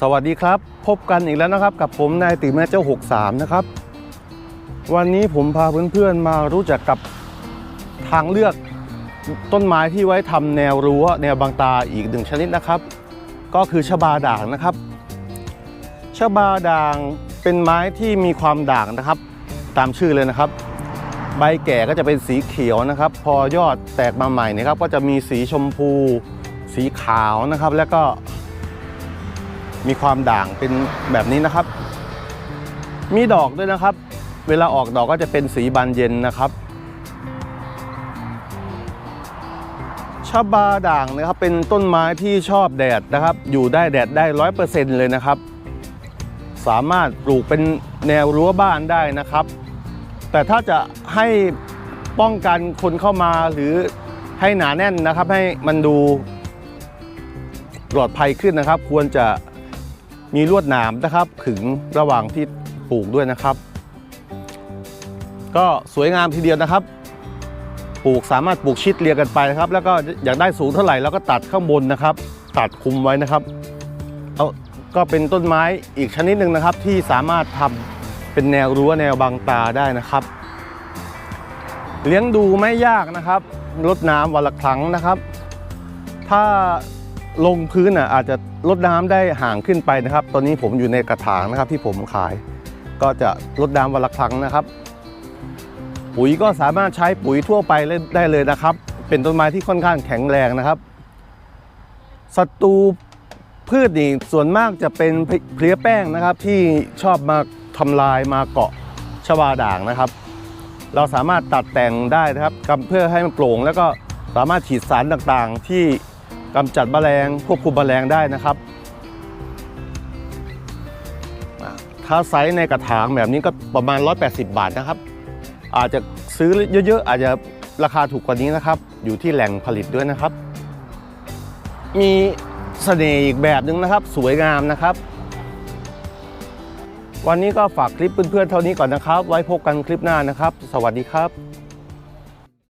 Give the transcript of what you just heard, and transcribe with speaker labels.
Speaker 1: สวัสดีครับ พบกันอีกแล้วนะครับ กับผมนายติแม่เจ้า 63 นะครับ วันนี้ผมพาเพื่อนๆมารู้จักกับทางเลือกต้นไม้ที่ไว้ทำแนวรั้วแนวบางตาอีกหนึ่งชนิดนะครับ ก็คือชบาด่างนะครับชบาด่างเป็นไม้ที่มีความด่างนะครับ ตามชื่อเลยนะครับ ใบแก่ก็จะเป็นสีเขียวนะครับ พอยอดแตกมาใหม่นะครับ ก็จะมีสีชมพู สีขาวนะครับ แล้วก็ มีความด่างเป็นแบบนี้นะครับ มีดอกด้วยนะครับ เวลาออกดอกก็จะเป็นสีบานเย็นนะครับชะบาด่างนะครับเป็นต้นไม้ที่ชอบแดดนะครับ อยู่ได้แดดได้ร้อยเปอร์เซ็นต์เลยนะครับ สามารถปลูกเป็นแนวรั้วบ้านได้นะครับ แต่ถ้าจะให้ป้องกันคนเข้ามาหรือให้หนาแน่นนะครับ ให้มันดูปลอดภัยขึ้นนะครับ ควรจะ มีลวดหนามนะครับขึงระหว่างที่ปลูกด้วยนะครับ ก็สวยงามทีเดียวนะครับ ปลูกสามารถปลูกชิดเรียงกันไปนะครับ แล้วก็อยากได้สูงเท่าไหร่เราก็ตัดข้างบนนะครับ ตัดคุมไว้นะครับเอาก็เป็นต้นไม้อีกชนิดหนึ่งนะครับ ที่สามารถทำเป็นแนวรั้วแนวบังตาได้นะครับ เลี้ยงดูไม่ยากนะครับรดน้ำวันละครั้งนะครับ ถ้า ลงพื้นอะอาจจะลดน้ำได้ห่างขึ้นไปนะครับ ตอนนี้ผมอยู่ในกระถางนะครับที่ผมขาย ก็จะลดน้ำวันละครั้งนะครับ ปุ๋ยก็สามารถใช้ปุ๋ยทั่วไปได้เลยนะครับ เป็นต้นไม้ที่ค่อนข้างแข็งแรงนะครับศัตรูพืชนี่ส่วนมากจะเป็นเพลี้ยแป้งนะครับ ที่ชอบมาทำลายมาเกาะชวาด่างนะครับ เราสามารถตัดแต่งได้นะครับเพื่อให้มันโปร่งแล้วก็สามารถฉีดสารต่างๆที่ กำจัดแมลงควบคุมแมลงได้นะครับ ถ้าไซส์ในกระถางแบบนี้ก็ประมาณ 180 บาทนะครับ อาจจะซื้อเยอะๆ อาจจะราคาถูกกว่านี้นะครับ อยู่ที่แหล่งผลิตด้วยนะครับ มีเสน่ห์อีกแบบหนึ่งนะครับ สวยงามนะครับ วันนี้ก็ฝากคลิปเพื่อนๆเท่านี้ก่อนนะครับ ไว้พบกันคลิปหน้านะครับ สวัสดีครับ